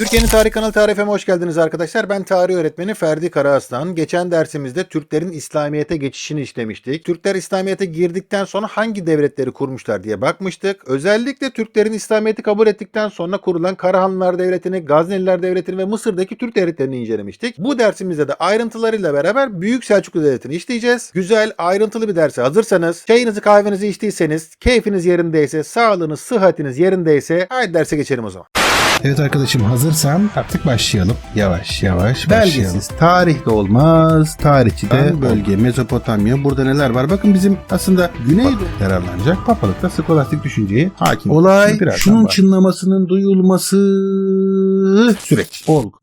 Türkiye'nin Tarih Kanalı Tarih hoş geldiniz arkadaşlar. Ben tarih öğretmeni Ferdi Karaaslan. Geçen dersimizde Türklerin İslamiyet'e geçişini işlemiştik. Türkler İslamiyet'e girdikten sonra hangi devletleri kurmuşlar diye bakmıştık. Özellikle Türklerin İslamiyet'i kabul ettikten sonra kurulan Karahanlılar Devleti'ni, Gazneliler Devleti'ni ve Mısır'daki Türk devletlerini incelemiştik. Bu dersimizde de ayrıntılarıyla beraber Büyük Selçuklu Devleti'ni işleyeceğiz. Güzel, ayrıntılı bir derse hazırsanız, çayınızı kahvenizi içtiyseniz, keyfiniz yerindeyse, sağlığınız, sıhhatiniz yerindeyse haydi derse geçelim o zaman. Evet arkadaşım hazırsan artık başlayalım. Yavaş yavaş başlayalım. Belgesiz tarih de olmaz, tarihçi de Ben bölge, Mezopotamya. Burada neler var? Bakın bizim aslında Güneydoğu yararlanacak. Papalıkta skolastik düşünceyi hakim. olay şunun bak. çınlamasının duyulması süreç. Olgu.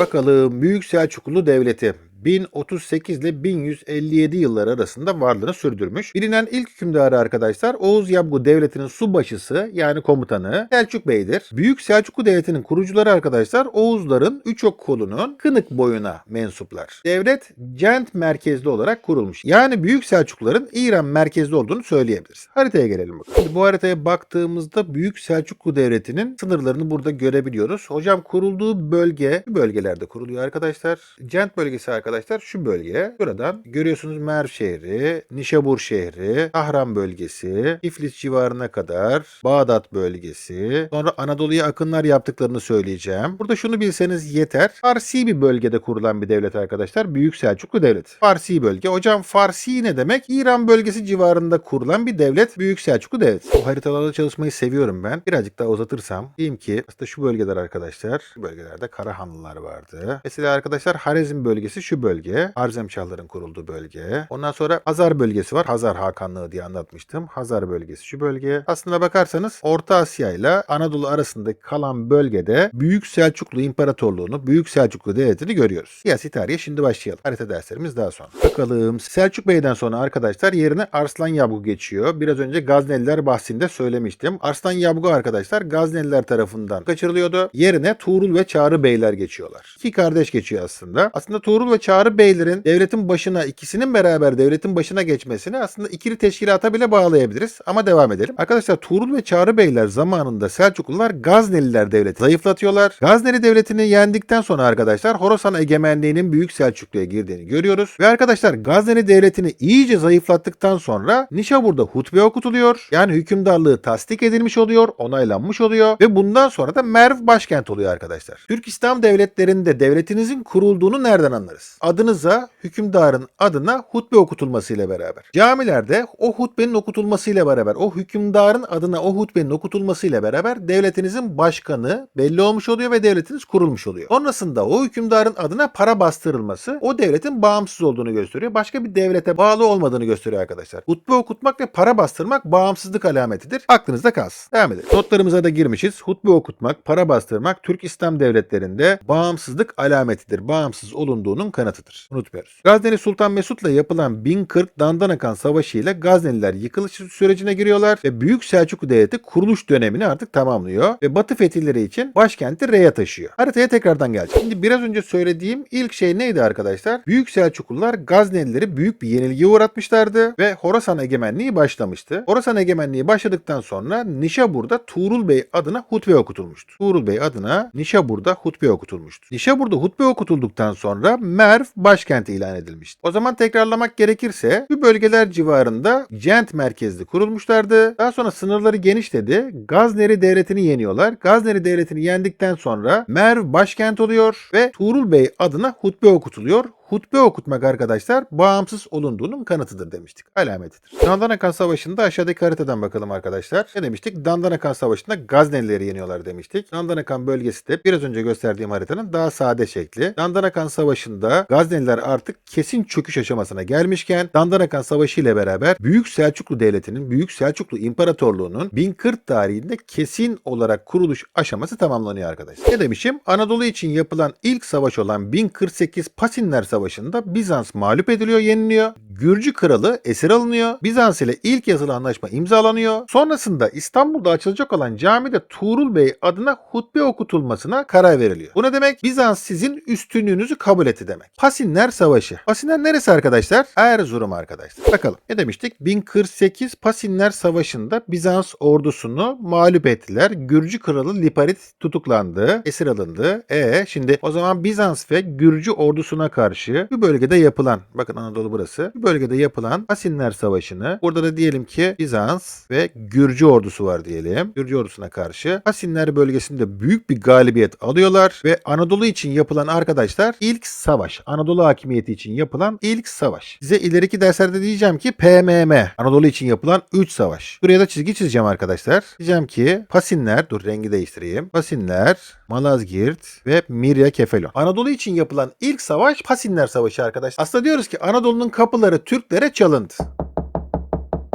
Bakalım Büyük Selçuklu Devleti 1038 ile 1157 yılları arasında varlığını sürdürmüş. Bilinen ilk hükümdarı arkadaşlar Oğuz Yabgu Devleti'nin subaşısı yani komutanı Selçuk Bey'dir. Büyük Selçuklu Devleti'nin kurucuları arkadaşlar Oğuzların üç ok kolunun Kınık boyuna mensuplar. Devlet Cent merkezli olarak kurulmuş. Yani Büyük Selçukluların İran merkezli olduğunu söyleyebiliriz. Haritaya gelelim bakalım. Şimdi bu haritaya baktığımızda Büyük Selçuklu Devleti'nin sınırlarını burada görebiliyoruz. Hocam kurulduğu bölge bölgelerde kuruluyor arkadaşlar. Cent bölgesi arkadaşlar şu bölge. Buradan görüyorsunuz Merv şehri, Nişabur şehri, Tahran bölgesi, Tiflis civarına kadar Bağdat bölgesi. Sonra Anadolu'ya akınlar yaptıklarını söyleyeceğim. Burada şunu bilseniz yeter. Farsi bir bölgede kurulan bir devlet arkadaşlar. Büyük Selçuklu Devleti. Farsi bölge. Hocam Farsi ne demek? İran bölgesi civarında kurulan bir devlet. Büyük Selçuklu Devleti. Bu haritalarla çalışmayı seviyorum ben. Birazcık daha uzatırsam diyeyim ki aslında şu bölgeler arkadaşlar. Şu bölgelerde Karahanlılar vardı. Mesela arkadaşlar Harezm bölgesi şu bölge. Harzemşahların kurulduğu bölge. Ondan sonra Hazar bölgesi var. Hazar Hakanlığı diye anlatmıştım. Hazar bölgesi şu bölge. Aslında bakarsanız Orta Asya ile Anadolu arasındaki kalan bölgede Büyük Selçuklu İmparatorluğunu, Büyük Selçuklu Devleti'ni görüyoruz. Siyasi tarihe şimdi başlayalım. Harita derslerimiz daha sonra. Bakalım Selçuk Bey'den sonra arkadaşlar yerine Arslan Yabgu geçiyor. Biraz önce Gazneliler bahsinde söylemiştim. Arslan Yabgu arkadaşlar Gazneliler tarafından kaçırılıyordu. Yerine Tuğrul ve Çağrı Beyler geçiyorlar. İki kardeş geçiyor aslında. Aslında Tuğrul ve Çağrı Beylerin devletin başına ikisinin beraber devletin başına geçmesini aslında ikili teşkilata bile bağlayabiliriz. Ama devam edelim. Arkadaşlar Tuğrul ve Çağrı Beyler zamanında Selçuklular Gazneliler devleti zayıflatıyorlar. Gazneli devletini yendikten sonra arkadaşlar Horasan egemenliğinin Büyük Selçuklu'ya girdiğini görüyoruz. Ve arkadaşlar Gazneli devletini iyice zayıflattıktan sonra Nişabur'da hutbe okutuluyor. Yani hükümdarlığı tasdik edilmiş oluyor, onaylanmış oluyor ve bundan sonra da Merv başkent oluyor arkadaşlar. Türk İslam devletlerinde devletinizin kurulduğunu nereden anlarız? Adınıza, hükümdarın adına hutbe okutulmasıyla beraber. Camilerde o hutbenin okutulmasıyla beraber, o hükümdarın adına o hutbenin okutulmasıyla beraber devletinizin başkanı belli olmuş oluyor ve devletiniz kurulmuş oluyor. Sonrasında o hükümdarın adına para bastırılması o devletin bağımsız olduğunu gösteriyor. Başka bir devlete bağlı olmadığını gösteriyor arkadaşlar. Hutbe okutmak ve para bastırmak bağımsızlık alametidir. Aklınızda kalsın. Devam edelim. Notlarımıza da girmişiz. Hutbe okutmak, para bastırmak Türk İslam devletlerinde bağımsızlık alametidir. Bağımsız olunduğunun kanıtıdır. Unutmuyoruz. Gazneli Sultan Mesut'la yapılan 1040 Dandanakan Savaşı ile Gazneliler yıkılış sürecine giriyorlar ve Büyük Selçuklu Devleti kuruluş dönemini artık tamamlıyor ve Batı fetihleri için başkenti Re'ye taşıyor. Haritaya tekrardan geleceğiz. Şimdi biraz önce söylediğim ilk şey neydi arkadaşlar? Büyük Selçuklular Gaznelileri büyük bir yenilgiye uğratmışlardı ve Horasan egemenliği başlamıştı. Horasan egemenliği başladıktan sonra Nişabur'da Tuğrul Bey adına hutbe okutulmuştu. Tuğrul Bey adına Nişabur'da hutbe okutulmuştu. Nişabur'da hutbe okutulduktan sonra Merv başkenti ilan edilmişti. O zaman tekrarlamak gerekirse bu bölgeler civarında Cent merkezli kurulmuşlardı. Daha sonra sınırları genişledi. Gazneli devletini yeniyorlar. Gazneli devletini yendikten sonra Merv başkent oluyor ve Tuğrul Bey adına hutbe okutuluyor. Hutbe okutmak arkadaşlar bağımsız olunduğunun kanıtıdır demiştik. Alametidir. Dandanakan Savaşı'nda aşağıdaki haritadan bakalım arkadaşlar. Ne demiştik? Dandanakan Savaşı'nda Gaznelileri yeniyorlar demiştik. Dandanakan bölgesi de biraz önce gösterdiğim haritanın daha sade şekli. Dandanakan Savaşı'nda Gazneliler artık kesin çöküş aşamasına gelmişken Dandanakan Savaşı ile beraber Büyük Selçuklu Devleti'nin, Büyük Selçuklu İmparatorluğu'nun 1040 tarihinde kesin olarak kuruluş aşaması tamamlanıyor arkadaşlar. Ne demişim? Anadolu için yapılan ilk savaş olan 1048 Pasinler Savaşı Savaşı'nda Bizans mağlup ediliyor, yeniliyor. Gürcü kralı esir alınıyor. Bizans ile ilk yazılı anlaşma imzalanıyor. Sonrasında İstanbul'da açılacak olan camide Tuğrul Bey adına hutbe okutulmasına karar veriliyor. Bu ne demek? Bizans sizin üstünlüğünüzü kabul etti demek. Pasinler Savaşı. Pasinler neresi arkadaşlar? Erzurum arkadaşlar. Bakalım ne demiştik? 1048 Pasinler Savaşı'nda Bizans ordusunu mağlup ettiler. Gürcü kralı Liparit tutuklandı, esir alındı. E şimdi o zaman Bizans ve Gürcü ordusuna karşı bu bölgede yapılan, bakın Anadolu burası, bu bölgede yapılan Pasinler Savaşı'nı, burada da diyelim ki Bizans ve Gürcü ordusu var diyelim. Gürcü ordusuna karşı Pasinler bölgesinde büyük bir galibiyet alıyorlar ve Anadolu için yapılan arkadaşlar ilk savaş. Anadolu hakimiyeti için yapılan ilk savaş. Size ileriki derslerde diyeceğim ki PMM. Anadolu için yapılan 3 savaş. Buraya da çizgi çizeceğim arkadaşlar. Diyeceğim ki Pasinler, dur rengi değiştireyim. Pasinler, Malazgirt ve Mirya Kefelon. Anadolu için yapılan ilk savaş Pasinler Savaşı arkadaşlar. Aslında diyoruz ki Anadolu'nun kapıları Türklere çalındı.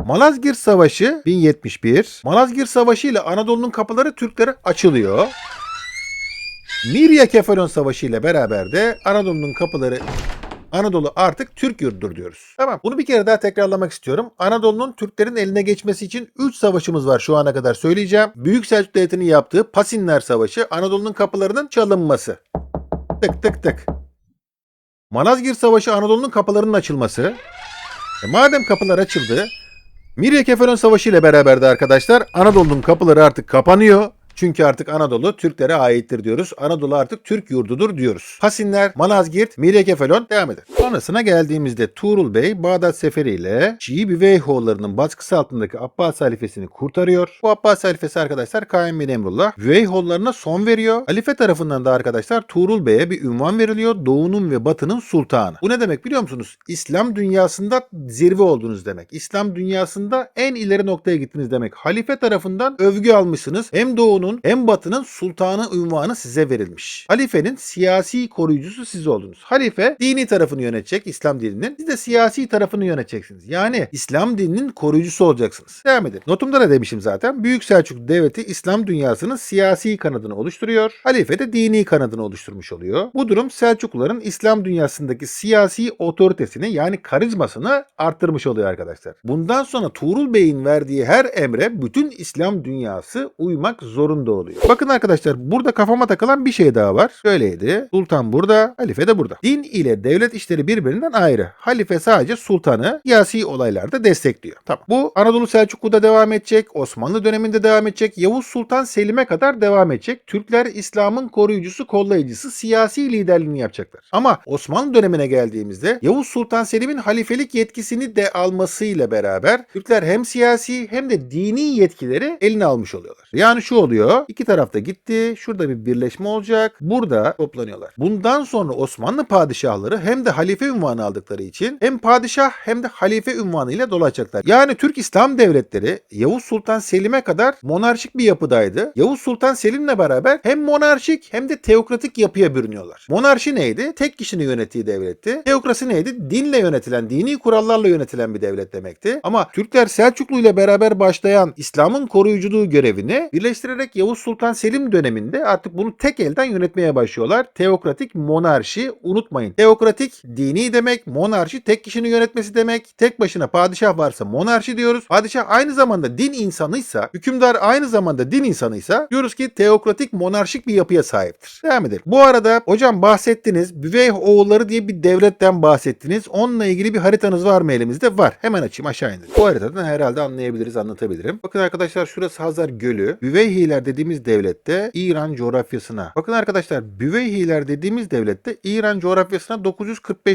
Malazgirt Savaşı 1071. Malazgirt Savaşı ile Anadolu'nun kapıları Türklere açılıyor. Mirya Kefalon Savaşı ile beraber de Anadolu'nun kapıları Anadolu artık Türk yurdudur diyoruz. Tamam. Bunu bir kere daha tekrarlamak istiyorum. Anadolu'nun Türklerin eline geçmesi için 3 savaşımız var şu ana kadar söyleyeceğim. Büyük Selçuk Devleti'nin yaptığı Pasinler Savaşı, Anadolu'nun kapılarının çalınması. Tık tık tık. Malazgirt Savaşı Anadolu'nun kapılarının açılması. E madem kapılar açıldı, Mirya Kefalon Savaşı ile beraber de arkadaşlar Anadolu'nun kapıları artık kapanıyor. Çünkü artık Anadolu Türklere aittir diyoruz. Anadolu artık Türk yurdudur diyoruz. Pasinler, Malazgirt, Mirya Kefalon devam eder. Sonrasına geldiğimizde Tuğrul Bey Bağdat Seferi ile Şii Büveyhoğullarının baskısı altındaki Abbas halifesini kurtarıyor. Bu Abbas halifesi arkadaşlar Kaim bin Emrullah Büveyhoğullarına son veriyor. Halife tarafından da arkadaşlar Tuğrul Bey'e bir ünvan veriliyor. Doğu'nun ve Batı'nın sultanı. Bu ne demek biliyor musunuz? İslam dünyasında zirve oldunuz demek. İslam dünyasında en ileri noktaya gittiniz demek. Halife tarafından övgü almışsınız. Hem Doğu'nun hem Batı'nın sultanı ünvanı size verilmiş. Halifenin siyasi koruyucusu siz oldunuz. Halife dini tarafını yönetecek İslam dininin. Siz de siyasi tarafını yöneteceksiniz. Yani İslam dininin koruyucusu olacaksınız. Devam edin. Notumda da demişim zaten. Büyük Selçuk Devleti İslam dünyasının siyasi kanadını oluşturuyor. Halife de dini kanadını oluşturmuş oluyor. Bu durum Selçukluların İslam dünyasındaki siyasi otoritesini yani karizmasını arttırmış oluyor arkadaşlar. Bundan sonra Tuğrul Bey'in verdiği her emre bütün İslam dünyası uymak zorunda oluyor. Bakın arkadaşlar burada kafama takılan bir şey daha var. Şöyleydi. Sultan burada, halife de burada. Din ile devlet işleri birbirinden ayrı. Halife sadece sultanı siyasi olaylarda destekliyor. Tamam. Bu Anadolu Selçuklu'da devam edecek, Osmanlı döneminde devam edecek, Yavuz Sultan Selim'e kadar devam edecek. Türkler İslam'ın koruyucusu, kollayıcısı, siyasi liderliğini yapacaklar. Ama Osmanlı dönemine geldiğimizde Yavuz Sultan Selim'in halifelik yetkisini de almasıyla beraber Türkler hem siyasi hem de dini yetkileri eline almış oluyorlar. Yani şu oluyor. İki tarafta gitti. Şurada bir birleşme olacak. Burada toplanıyorlar. Bundan sonra Osmanlı padişahları hem de halife ünvanı aldıkları için hem padişah hem de halife ünvanıyla dolaşacaklar. Yani Türk İslam devletleri Yavuz Sultan Selim'e kadar monarşik bir yapıdaydı. Yavuz Sultan Selim'le beraber hem monarşik hem de teokratik yapıya bürünüyorlar. Monarşi neydi? Tek kişinin yönettiği devletti. Teokrasi neydi? Dinle yönetilen, dini kurallarla yönetilen bir devlet demekti. Ama Türkler Selçuklu ile beraber başlayan İslam'ın koruyuculuğu görevini birleştirerek Yavuz Sultan Selim döneminde artık bunu tek elden yönetmeye başlıyorlar. Teokratik monarşi unutmayın. Teokratik dini demek, monarşi tek kişinin yönetmesi demek. Tek başına padişah varsa monarşi diyoruz. Padişah aynı zamanda din insanıysa, hükümdar aynı zamanda din insanıysa diyoruz ki teokratik monarşik bir yapıya sahiptir. Devam edelim. Bu arada hocam bahsettiniz. Büvey oğulları diye bir devletten bahsettiniz. Onunla ilgili bir haritanız var mı elimizde? Var. Hemen açayım aşağı indir. Bu haritadan herhalde anlayabiliriz, anlatabilirim. Bakın arkadaşlar şurası Hazar Gölü. Büveyhiler dediğimiz devlette İran coğrafyasına. Bakın arkadaşlar Büveyhiler dediğimiz devlette İran coğrafyasına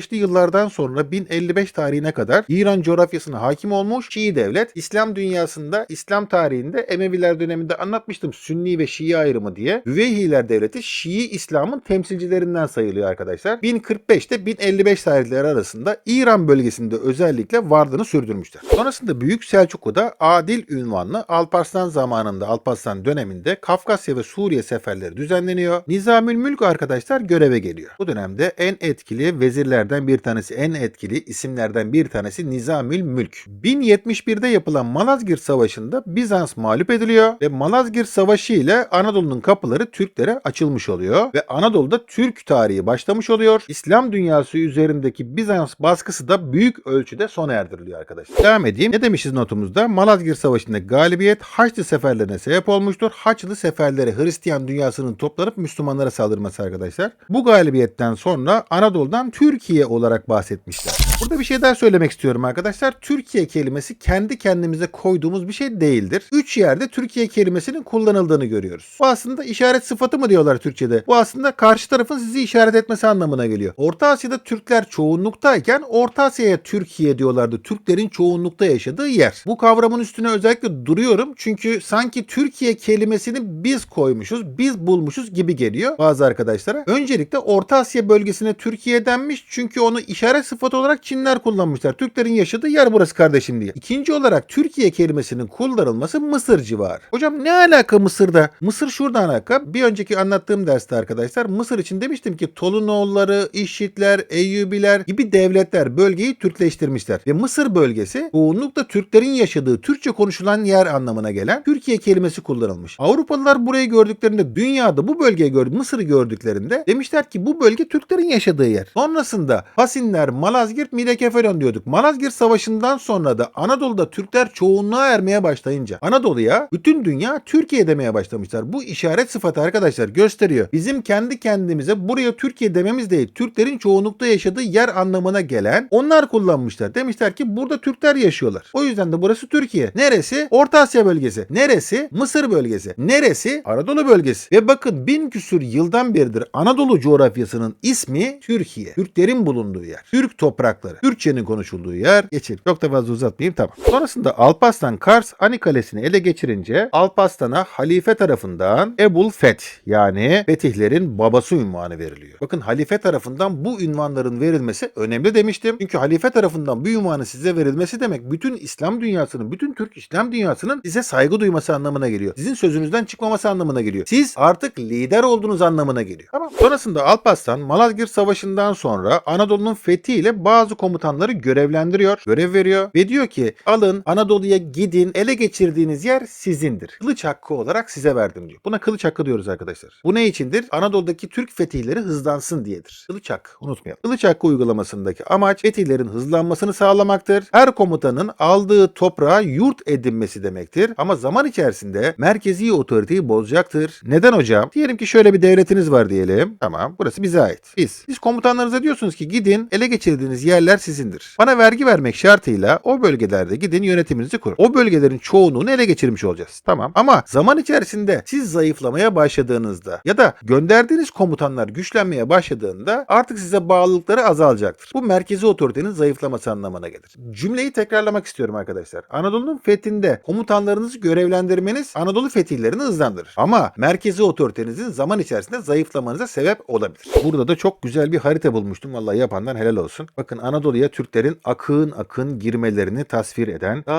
945'li yıllardan sonra 1055 tarihine kadar İran coğrafyasına hakim olmuş Şii devlet. İslam dünyasında, İslam tarihinde Emeviler döneminde anlatmıştım Sünni ve Şii ayrımı diye. Büveyhiler devleti Şii İslam'ın temsilcilerinden sayılıyor arkadaşlar. 1045'te 1055 tarihleri arasında İran bölgesinde özellikle varlığını sürdürmüşler. Sonrasında Büyük Selçuklu'da Adil ünvanlı Alparslan zamanında Alparslan döneminde Kafkasya ve Suriye seferleri düzenleniyor. Nizamül Mülk arkadaşlar göreve geliyor. Bu dönemde en etkili vezirlerden bir tanesi, en etkili isimlerden bir tanesi Nizamül Mülk. 1071'de yapılan Malazgirt Savaşı'nda Bizans mağlup ediliyor ve Malazgirt Savaşı ile Anadolu'nun kapıları Türklere açılmış oluyor ve Anadolu'da Türk tarihi başlamış oluyor. İslam dünyası üzerindeki Bizans baskısı da büyük ölçüde sona erdiriliyor arkadaşlar. Devam edeyim. Ne demişiz notumuzda? Malazgirt Savaşı'ndaki galibiyet Haçlı seferlerine sebep olmuştur. Haçlı seferleri Hristiyan dünyasının toplanıp Müslümanlara saldırması arkadaşlar. Bu galibiyetten sonra Anadolu'dan Türkiye olarak bahsetmişler. Burada bir şey daha söylemek istiyorum arkadaşlar. Türkiye kelimesi kendi kendimize koyduğumuz bir şey değildir. Üç yerde Türkiye kelimesinin kullanıldığını görüyoruz. Bu aslında işaret sıfatı mı diyorlar Türkçe'de? Bu aslında karşı tarafın sizi işaret etmesi anlamına geliyor. Orta Asya'da Türkler çoğunluktayken Orta Asya'ya Türkiye diyorlardı. Türklerin çoğunlukta yaşadığı yer. Bu kavramın üstüne özellikle duruyorum. Çünkü sanki Türkiye kelimesini biz koymuşuz, biz bulmuşuz gibi geliyor bazı arkadaşlara. Öncelikle Orta Asya bölgesine Türkiye denmiş. Çünkü onu işaret sıfatı olarak Çinler kullanmışlar. Türklerin yaşadığı yer burası kardeşim diye. İkinci olarak Türkiye kelimesinin kullanılması Mısır civarı. Hocam ne alaka Mısır'da? Mısır şurada alaka. Bir önceki anlattığım derste arkadaşlar Mısır için demiştim ki Tolunoğulları, İşitler, Eyyubiler gibi devletler bölgeyi Türkleştirmişler. Ve Mısır bölgesi çoğunlukla Türklerin yaşadığı Türkçe konuşulan yer anlamına gelen Türkiye kelimesi kullanılmış. Avrupalılar burayı gördüklerinde dünyada bu bölgeyi gördü, Mısır'ı gördüklerinde demişler ki bu bölge Türklerin yaşadığı yer. Sonrasında Pasinler, Malazgirt, Midekefelon diyorduk. Malazgirt Savaşı'ndan sonra da Anadolu'da Türkler çoğunluğa ermeye başlayınca Anadolu'ya bütün dünya Türkiye demeye başlamışlar. Bu işaret sıfatı arkadaşlar gösteriyor. Bizim kendi kendimize buraya Türkiye dememiz değil. Türklerin çoğunlukta yaşadığı yer anlamına gelen onlar kullanmışlar. Demişler ki burada Türkler yaşıyorlar. O yüzden de burası Türkiye. Neresi? Orta Asya bölgesi. Neresi? Mısır bölgesi. Neresi? Anadolu bölgesi. Ve bakın bin küsür yıldan beridir Anadolu coğrafyasının ismi Türkiye. Türklerin bulunduğu yer. Türk toprakları. Türkçenin konuşulduğu yer. Geçelim. Çok da fazla uzatmayayım tamam. Sonrasında Alparslan Kars Ani Kalesi'ni ele geçirince Alparslan'a halife tarafından Ebul Feth yani Fetihlerin babası ünvanı veriliyor. Bakın halife tarafından bu ünvanların verilmesi önemli demiştim. Çünkü halife tarafından bu ünvanı size verilmesi demek bütün İslam dünyasının, bütün Türk İslam dünyasının size saygı duyması anlamına geliyor. Sizin sözünüzden çıkmaması anlamına geliyor. Siz artık lider olduğunuz anlamına geliyor. Tamam. Sonrasında Alparslan Malazgirt Savaşı'ndan sonra Anadolu'nun fethiyle bazı komutanları görevlendiriyor, görev veriyor ve diyor ki alın Anadolu'ya gidin ele geçirdiğiniz yer sizindir. Kılıç hakkı olarak size verdim diyor. Buna kılıç hakkı diyoruz arkadaşlar. Bu ne içindir? Anadolu'daki Türk fetihleri hızlansın diyedir. Kılıç hakkı unutmayalım. Kılıç hakkı uygulamasındaki amaç fetihlerin hızlanmasını sağlamaktır. Her komutanın aldığı toprağa yurt edinmesi demektir. Ama zaman içerisinde merkezi otoriteyi bozacaktır. Neden hocam? Diyelim ki şöyle bir devletiniz var diyelim. Tamam burası bize ait. Biz. Siz komutanlarınıza diyorsunuz ki gidin ele geçirdiğiniz yerler sizindir. Bana vergi vermek şartıyla o bölgelerde gidin yönetiminizi kurun. O bölgelerin çoğunluğunu ele geçirmiş olacağız. Tamam. Ama zaman içerisinde siz zayıflamaya başladığınızda ya da gönderdiğiniz komutanlar güçlenmeye başladığında artık size bağlılıkları azalacaktır. Bu merkezi otoritenin zayıflaması anlamına gelir. Cümleyi tekrarlamak istiyorum arkadaşlar. Anadolu'nun fethinde komutanlarınızı görevlendirmeniz Anadolu fetihlerini hızlandırır. Ama merkezi otoritenizin zaman içerisinde zayıflamanıza sebep olabilir. Burada da çok güzel bir harita bulmuştum. Vallahi yapandan helal olsun. Bakın Anadolu'ya Türklerin akın akın girmelerini tasvir eden ta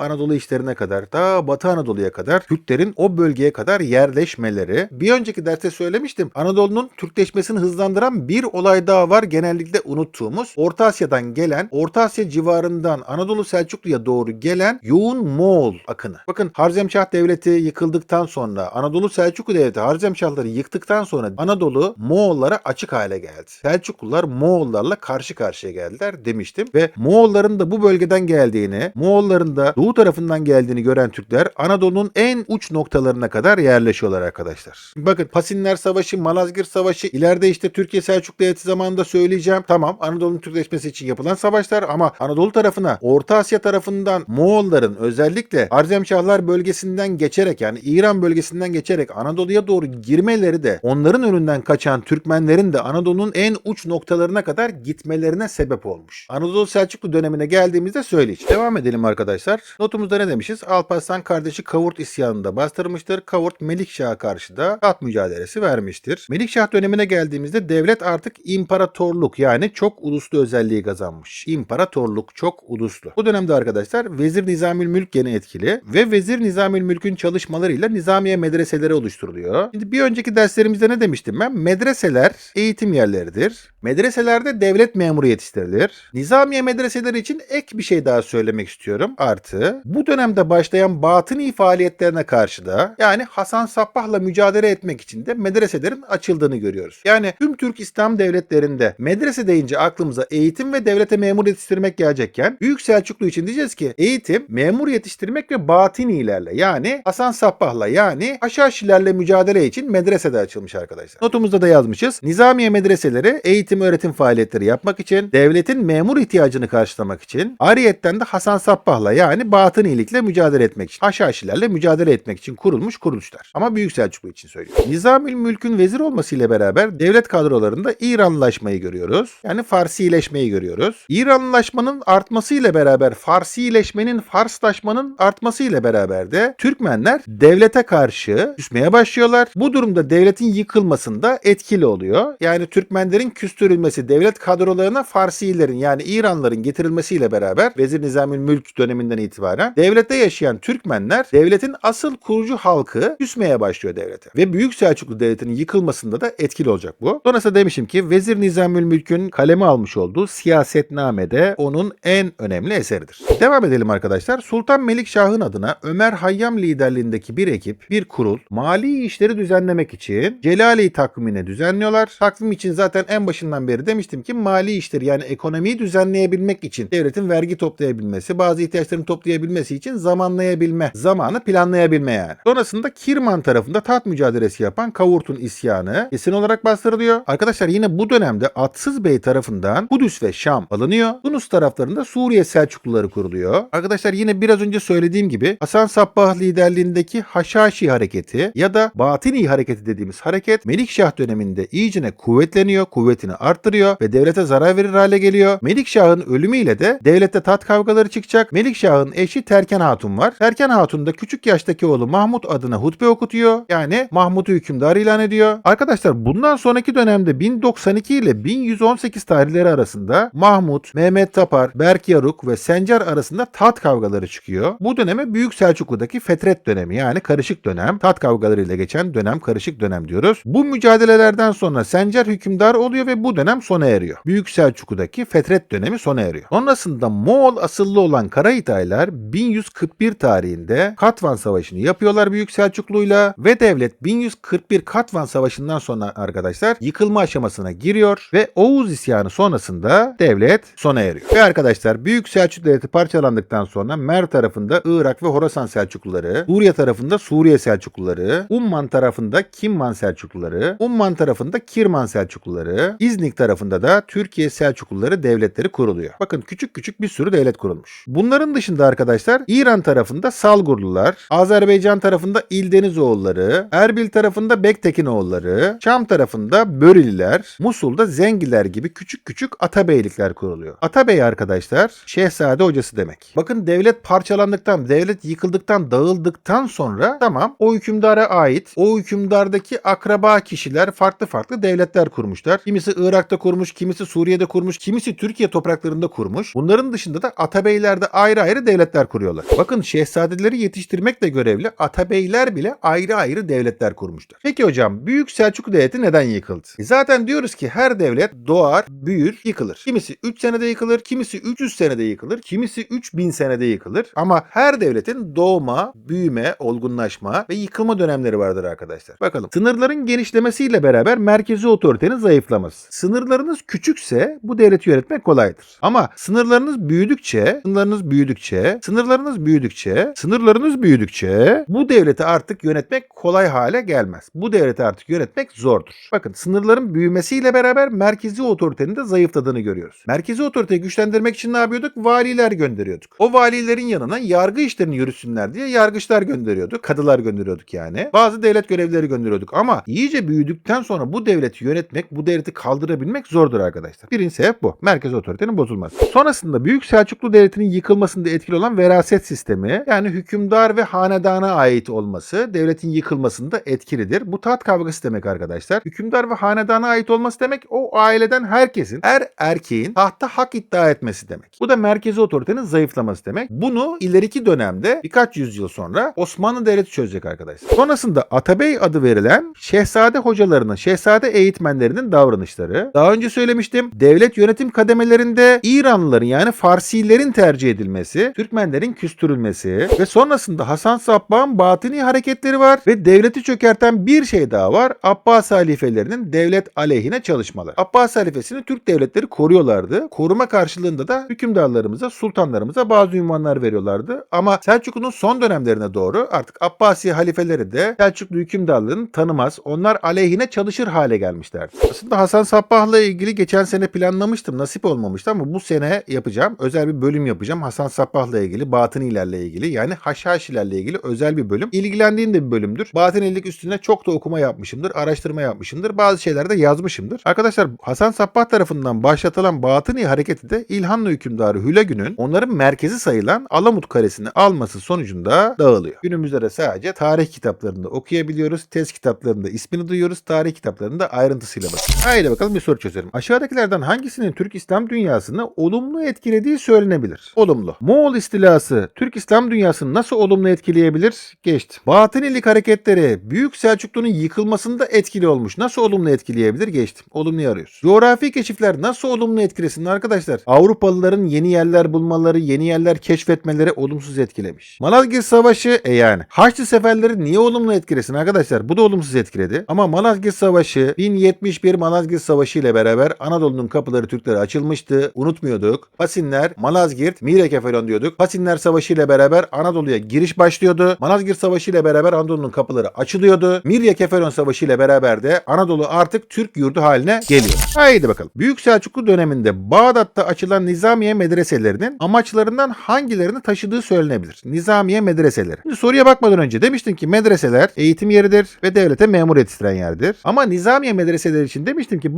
Anadolu işlerine kadar, ta Batı Anadolu'ya kadar Türklerin o bölgeye kadar yerleşmeleri. Bir önceki derste söylemiştim. Anadolu'nun Türkleşmesini hızlandıran bir olay daha var. Genellikle unuttuğumuz. Orta Asya'dan gelen, Orta Asya civarından Anadolu Selçuklu'ya doğru gelen yoğun Moğol akını. Bakın Harzemşah Devleti yıkıldıktan sonra, Anadolu Selçuklu Devleti Harzemşahları yıktıktan sonra Anadolu Moğollara açık hale geldi. Selçuklular Moğollarla karşı karşıya geldiler demiştim. Ve Moğolların da bu bölgeden geldiğini, Moğolların da doğu tarafından geldiğini gören Türkler Anadolu'nun en uç noktalarına kadar yerleşiyorlar arkadaşlar. Bakın Pasinler Savaşı, Malazgirt Savaşı, ileride işte Türkiye Selçuklu Devleti zamanında söyleyeceğim. Tamam Anadolu'nun Türkleşmesi için yapılan savaşlar ama Anadolu tarafına Orta Asya tarafından Moğolların özellikle Arzemşahlar bölgesinden geçerek yani İran bölgesinden geçerek Anadolu'ya doğru girmeleri de onların önünden kaçan Türkmenlerin de Anadolu'nun en uç noktalarına kadar gitmelerine sebep olmuş. Anadolu Selçuklu dönemine geldiğimizde söyleyeceğim. Devam edelim arkadaşlar. Notumuzda ne demişiz? Alparslan kardeşi Kavurt isyanında bastırmıştır. Kavurt Melikşah'a karşı da kat mücadelesi vermiştir. Melikşah dönemine geldiğimizde devlet artık imparatorluk yani çok uluslu özelliği kazanmış. İmparatorluk çok uluslu. Bu dönemde arkadaşlar Vezir Nizamül Mülk gene etkili ve Vezir Nizamül Mülk'ün çalışmalarıyla Nizamiye medreseleri oluşturuluyor. Şimdi bir önceki derslerimizde ne demiştim ben? Medreseler eğitim yerleridir. Medreselerde devlet memuru yetiştirilir. Nizamiye medreseleri için ek bir şey daha söylemek istiyorum. Artı bu dönemde başlayan batıni faaliyetlerine karşı da yani Hasan Sabbah'la mücadele etmek için de medreselerin açıldığını görüyoruz. Yani tüm Türk İslam devletlerinde medrese deyince aklımıza eğitim ve devlete memur yetiştirmek gelecekken Büyük Selçuklu için diyeceğiz ki eğitim, memur yetiştirmek ve batinilerle yani Hasan Sabbah'la yani Haşhaşilerle mücadele için medrese de açılmış arkadaşlar. Notumuzda da yazmışız. Nizamiye medreseleri eğitim öğretim faaliyetleri yapmak için, devletin memur ihtiyacını karşılamak için, ariyetten de Hasan Sabbah'la yani batınilikle mücadele etmek için, Haşhaşilerle mücadele etmek için kurulmuş kuruluşlar. Ama Büyük Selçuklu için söylüyorum. Nizamül Mülk'ün vezir olmasıyla beraber devlet kadrolarında İranlılaşmayı görüyoruz. Yani Farsileşmeyi görüyoruz. İranlılaşmanın artmasıyla beraber Farsileşmenin, Farslaşmanın artmasıyla beraber de Türkmenler devlete karşı küsmeye başlıyorlar. Bu durumda devletin yıkılmasında etkili oluyor. Yani Türkmenlerin küstürülmesi devlet kadrolarına Farsilerin yani İranların getirilmesiyle beraber Vezir Nizamül Mülk döneminden itibaren devlette yaşayan Türkmenler devletin asıl kurucu halkı küsmeye başlıyor devlete. Ve Büyük Selçuklu Devleti'nin yıkılmasında da etkili olacak bu. Sonrasında demişim ki Vezir Nizamül Mülk'ün kaleme almış olduğu siyasetnamede onun en önemli eseridir. Devam edelim arkadaşlar. Sultan Melikşah'ın adına Ömer Hayyam liderliğindeki bir ekip, bir kurul mali işleri düzenlemek için Celali takvimini düzenliyorlar. Takvim için zaten en başından beri demiştim ki mali işleri yani ekonomiyi düzenleyebilmek için devletin vergi toplayabilmesi, bazı ihtiyaçlarını toplayabilmesi için zamanlayabilme, zamanı planlayabilme yani. Sonrasında Kirman tarafında taht mücadelesi yapan Kavurt'un isyanı kesin olarak bastırılıyor. Arkadaşlar yine bu dönemde Atsız Bey tarafından Kudüs ve Şam alınıyor. Tunus taraflarında Suriye Selçukluları kuruluyor. Arkadaşlar yine biraz önce söylediğim gibi Hasan Sabbah liderliğindeki Haşhaşi hareketi ya da Batini hareketi dediğimiz hareket Melikşah döneminde iyicene kuvvetleniyor, kuvvetini arttırıyor ve devlete zarar verir hale geliyor. Melikşah'ın ölümüyle de devlette tat kavgaları çıkacak. Melikşah'ın eşi Terken Hatun var. Terken Hatun da küçük yaştaki oğlu Mahmut adına hutbe okutuyor. Yani Mahmut'u hükümdar ilan ediyor. Arkadaşlar bundan sonraki dönemde 1092 ile 1118 tarihleri arasında Mahmut, Mehmet Tapar, Berk Yaruk ve Sencer arasında tat kavgaları çıkıyor. Bu döneme Büyük Selçuklu'daki fetret dönemi yani karışık dönem, tat kavgalarıyla geçen dönem karışık dönem diyoruz. Bu mücadelelerden sonra Sencer hükümdar oluyor ve bu dönem sona eriyor. Büyük Selçuklu'daki fetret dönemi sona eriyor. Sonrasında Moğol asıllı olan Karahitaylar 1141 tarihinde Katvan Savaşı'nı yapıyorlar Büyük Selçuklu'yla ve devlet 1141 Katvan Savaşı'ndan sonra arkadaşlar yıkılma aşamasına giriyor ve Oğuz isyanı sonrasında devlet sona eriyor. Ve arkadaşlar Büyük Selçuklu Devleti parçalandıktan sonra Mer tarafında Irak ve Horasan Selçukluları, Suriye tarafında Suriye Selçukluları, Umman tarafında Kimman Selçukluları, Umman tarafında Kirman Selçukluları, İznik tarafında da Türkiye Selçukluları devletleri kuruluyor. Bakın küçük küçük bir sürü devlet kurulmuş. Bunların dışında arkadaşlar İran tarafında Salgurlular, Azerbaycan tarafında İldenizoğulları, Erbil tarafında Bektekinoğulları, Şam tarafında Börililer, Musul'da Zengiler gibi küçük küçük atabeylikler kuruluyor. Atabey arkadaşlar şehzade hocası demek. Bakın devlet parçalandıktan, devlet yıkıldıktan, dağıldıktan sonra tamam o hükümdara ait o hükümdardaki akraba kişiler farklı farklı devletler kurmuşlar. Kimisi Irak'ta kurmuş, kimisi Suriye'de kurmuş, kimisi Türkiye topraklarında kurmuş. Bunların dışında da atabeyler de ayrı ayrı devletler kuruyorlar. Bakın şehzadeleri yetiştirmekle görevli atabeyler bile ayrı ayrı devletler kurmuşlar. Peki hocam Büyük Selçuklu Devleti neden yıkıldı? E zaten diyoruz ki her devlet doğar, büyür, yıkılır. Kimisi 3 senede yıkılır, kimisi 300 senede yıkılır, kimisi 3000 senede yıkılır. Ama her devletin doğma, büyüme, olgunlaşma ve yıkılma dönemleri vardır arkadaşlar. Bakalım sınırların genişlemesiyle beraber merkezi otoritenin zayıflaması. Sınırlarınız küçükse bu devleti yönetmek kolaydır. Ama sınırlarınız büyüdükçe, sınırlarınız büyüdükçe, sınırlarınız büyüdükçe, sınırlarınız büyüdükçe bu devleti artık yönetmek kolay hale gelmez. Bu devleti artık yönetmek zordur. Bakın sınırların büyümesiyle beraber merkezi otoritenin de zayıfladığını görüyoruz. Merkezi otoriteyi güçlendirmek için ne yapıyorduk? Valiler gönderiyorduk. O valilerin yanına yargı işlerini yürütsünler diye yargıçlar gönderiyorduk. Kadılar gönderiyorduk yani. Bazı devlet görevlileri gönderiyorduk ama iyice büyüdükten sonra bu devleti yönetmek, bu devleti kaldırabilmek zordur arkadaşlar. Birinci sebep bu. Merkez otoritenin bozulması. Sonrasında Büyük Selçuklu Devleti'nin yıkılmasında etkili olan veraset sistemi yani hükümdar ve hanedana ait olması devletin yıkılmasında etkilidir. Bu taht kavgası demek arkadaşlar. Hükümdar ve hanedana ait olması demek o aileden herkesin her erkeğin tahta hak iddia etmesi demek. Bu da merkezi otoritenin zayıflaması demek. Bunu ileriki dönemde birkaç yüzyıl sonra Osmanlı Devleti çözecek arkadaşlar. Sonrasında Atabey adı verilen şehzade hocalarının, şehzade eğitmenlerinin davranışları. Daha önce söylemiştim. Devlet yönetim kademelerinde İranlıların yani Farsilerin tercih edilmesi, Türkmenlerin küstürülmesi ve sonrasında Hasan Sabbah'ın batini hareketleri var ve devleti çökerten bir şey daha var. Abbas halifelerinin devlet aleyhine çalışmaları. Abbas halifesini Türk devletleri koruyorlardı. Koruma karşılığında da hükümdarlarımıza, sultanlarımıza bazı ünvanlar veriyorlardı. Ama Selçuklu'nun son dönemlerine doğru artık Abbasi halifeleri de Selçuklu hükümdarlığını tanımaz. Onlar aleyhine çalışır hale gelmişlerdi. Aslında Hasan Sabbah'la ilgili geçen sene planlamıştım. Nasip olmamıştı ama bu sene yapacağım. Özel bir bölüm yapacağım. Hasan Sabbah'la ilgili, Batınilerle ilgili yani Haşhaşilerle ilgili özel bir bölüm. İlgilendiğim de bir bölümdür. Batınilik üstüne çok da okuma yapmışımdır, araştırma yapmışımdır. Bazı şeyler de yazmışımdır. Arkadaşlar Hasan Sabbah tarafından başlatılan Batıni hareketi de İlhanlı hükümdarı Hülegü'nün onların merkezi sayılan Alamut Kalesi'ni alması sonucunda dağılıyor. Günümüzde de sadece tarih kitaplarında okuyabiliyoruz. Test kitaplarında ismini duyuyoruz. Tarih kitaplarında ayrıntısıyla bakıyoruz. Haydi bakalım bir soru çözelim. Aşağıdakilerden hangisinin Türk İslam dünyasını olumlu etkilediği söylenebilir? Olumlu. Moğol istilası Türk İslam dünyasını nasıl olumlu etkileyebilir? Geçti. Batınilik hareketleri Büyük Selçuklu'nun yıkılmasında etkili olmuş. Nasıl olumlu etkileyebilir? Geçtim. Olumluyu arıyoruz. Coğrafi keşifler nasıl olumlu etkilesin arkadaşlar? Avrupalıların yeni yerler bulmaları, yeni yerler keşfetmeleri olumsuz etkilemiş. Malazgirt Savaşı e yani. Haçlı seferleri niye olumlu etkilesin arkadaşlar? Bu da olumsuz etkiledi. Ama Malazgirt Savaşı 1071 Malazgirt Savaşı ile beraber Anadolu'nun kapıları Türklere açılmıştı. Unutmuyorduk. Pasinler, Malazgirt, Mirekefelon diyorduk. Pasinler Savaşı ile beraber Anadolu'ya giriş başlıyordu. Malazgirt Savaşı ile beraber Anadolu'nun kapıları açılıyordu. Miryekefelon Savaşı ile beraber de Anadolu artık Türk yurdu haline geliyor. Haydi bakalım. Büyük Selçuklu döneminde Bağdat'ta açılan Nizamiye medreselerinin amaçlarından hangilerini taşıdığı söylenebilir. Nizamiye medreseleri. Şimdi soruya bakmadan önce demiştim ki medreseler eğitim yeridir ve devlete memur yetiştiren yerdir. Ama Nizamiye medreseleri için demiştim ki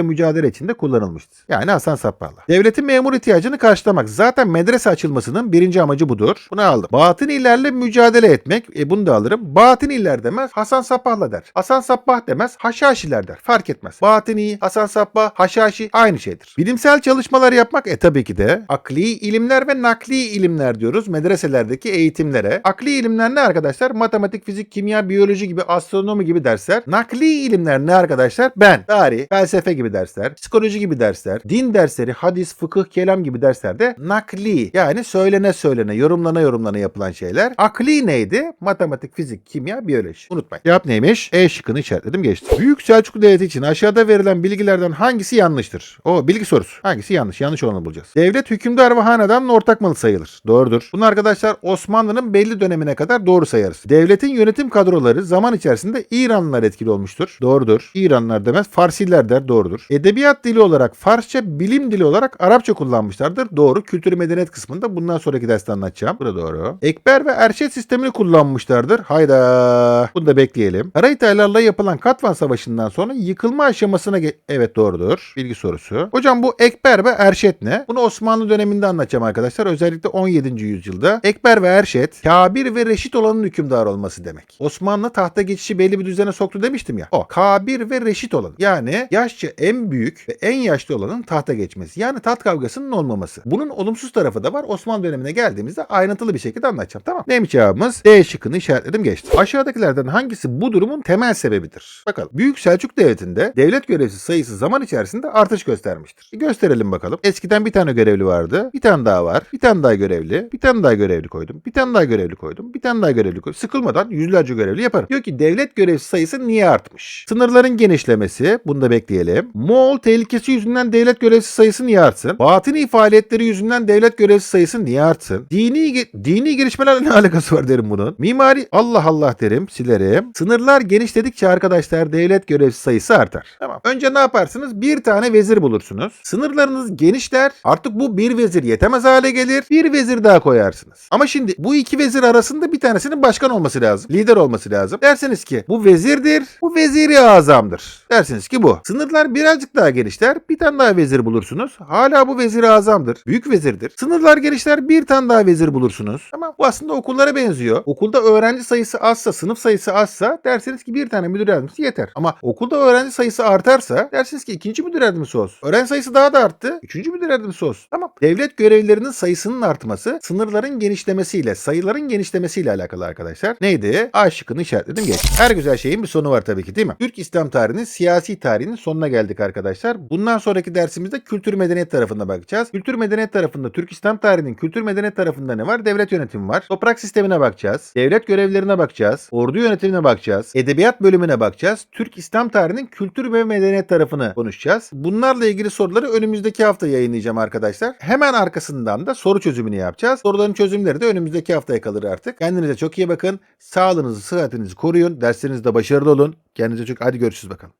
batınilikle mücadele içinde kullanılmıştır. Yani Hasan Sabbah'la. Devletin memur ihtiyacını karşılamak. Zaten medrese açılmasının birinci amacı budur. Bunu aldım. Batınilerle mücadele etmek. E bunu da alırım. Batıniler demez Hasan Sabbah'la der. Hasan Sabbah demez Haşhaşiler der. Fark etmez. Batini, Hasan Sabbah, Haşhaşi aynı şeydir. Bilimsel çalışmalar yapmak e tabii ki de akli ilimler ve nakli ilimler diyoruz medreselerdeki eğitimlere. Akli ilimler ne arkadaşlar? Matematik, fizik, kimya, biyoloji gibi, astronomi gibi dersler. Nakli ilimler ne arkadaşlar? Ben, tarih, felsefe gibi dersler, psikoloji gibi dersler, din dersleri, hadis, fıkıh, kelam gibi derslerde nakli yani söylene söylene, yorumlana yorumlana yapılan şeyler. Akli neydi? Matematik, fizik, kimya, biyoloji. Unutmayın. Cevap neymiş? E şıkkını işaretledim geçti. Büyük Selçuklu Devleti için aşağıda verilen bilgilerden hangisi yanlıştır? O bilgi sorusu. Hangisi yanlış? Yanlış olanı bulacağız. Devlet hükümdar ve hanedanın ortak malı sayılır. Doğrudur. Bunu arkadaşlar Osmanlı'nın belli dönemine kadar doğru sayarız. Devletin yönetim kadroları zaman içerisinde İranlılar etkili olmuştur. Doğrudur. İranlılar demez Farsiler der. Doğrudur. Edebiyat dili olarak Farsça, bilim dili olarak Arapça kullanmışlardır. Doğru. Kültür medeniyet kısmında bundan sonraki derste anlatacağım. Bu da doğru. Ekber ve Erşet sistemini kullanmışlardır. Hayda. Bunu da bekleyelim. Karahitaylarla yapılan Katvan Savaşı'ndan sonra yıkılma aşamasına ge- Evet doğrudur. Bilgi sorusu. Hocam bu Ekber ve Erşet ne? Bunu Osmanlı döneminde anlatacağım arkadaşlar. Özellikle 17. yüzyılda. Ekber ve Erşet Kabir ve Reşit olanın hükümdar olması demek. Osmanlı tahta geçişi belli bir düzene soktu demiştim ya. O Kabir ve Reşit olan. Yani yaşça en büyük ve en yaşlı olanın tahta geçmesi. Yani taht kavgasının olmaması. Bunun olumsuz tarafı da var. Osmanlı dönemine geldiğimizde ayrıntılı bir şekilde anlatacağım. Tamam. Neymiş cevabımız? D şıkkını işaretledim geçti. Aşağıdakilerden hangisi bu durumun temel sebebidir? Bakalım. Büyük Selçuk Devleti'nde devlet görevlisi sayısı zaman içerisinde artış göstermiştir. Bir gösterelim bakalım. Eskiden bir tane görevli vardı. Bir tane daha var. Bir tane daha görevli. Bir tane daha görevli koydum. Bir tane daha görevli koydum. Bir tane daha görevli koydum. Sıkılmadan yüzlerce görevli yaparım. Diyor ki devlet görevlisi sayısı niye artmış? Sınırların genişlemesi. Bunu da bekleyelim. Moğol tehlikesi yüzünden devlet görevlisi sayısı niye artsın? Batıni faaliyetleri yüzünden devlet görevlisi sayısı niye artsın? Dini dini gelişmelerle ne alakası var derim bunun. Mimari Allah Allah derim silerim. Sınırlar genişledikçe arkadaşlar devlet görevlisi sayısı artar. Tamam. Önce ne yaparsınız? Bir tane vezir bulursunuz. Sınırlarınız genişler. Artık bu bir vezir yetemez hale gelir. Bir vezir daha koyarsınız. Ama şimdi bu iki vezir arasında bir tanesinin başkan olması lazım. Lider olması lazım. Dersiniz ki bu vezirdir. Bu veziri azamdır. Dersiniz ki bu. Sınırlar birazcık daha genişler. Bir tane daha vezir bulursunuz. Hala bu vezir azamdır. Büyük vezirdir. Sınırlar genişler bir tane daha vezir bulursunuz. Ama bu aslında okullara benziyor. Okulda öğrenci sayısı azsa, sınıf sayısı azsa dersiniz ki bir tane müdür yardımcısı yeter. Ama okulda öğrenci sayısı artarsa dersiniz ki ikinci müdür yardımcısı olsun. Öğrenci sayısı daha da arttı. Üçüncü müdür yardımcısı olsun. Tamam. Devlet görevlilerinin sayısının artması sınırların genişlemesiyle, sayıların genişlemesiyle alakalı arkadaşlar. Neydi? A şıkkını işaretledim geç. Her güzel şeyin bir sonu var tabii ki değil mi? Türk İslam tarihinin siyasi tarihinin sonuna geldik arkadaşlar. Bundan sonraki dersimizde kültür medeniyet tarafına bakacağız. Kültür medeniyet tarafında Türk İslam tarihinin kültür medeniyet tarafında ne var? Devlet yönetimi var. Toprak sistemine bakacağız. Devlet görevlerine bakacağız. Ordu yönetimine bakacağız. Edebiyat bölümüne bakacağız. Türk İslam tarihinin kültür ve medeniyet tarafını konuşacağız. Bunlarla ilgili soruları önümüzdeki hafta yayınlayacağım arkadaşlar. Hemen arkasından da soru çözümünü yapacağız. Soruların çözümleri de önümüzdeki haftaya kalır artık. Kendinize çok iyi bakın. Sağlığınızı, sıhhatinizi koruyun. Derslerinizde başarılı olun. Kendinize çok hadi görüşürüz bakalım.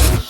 Bye.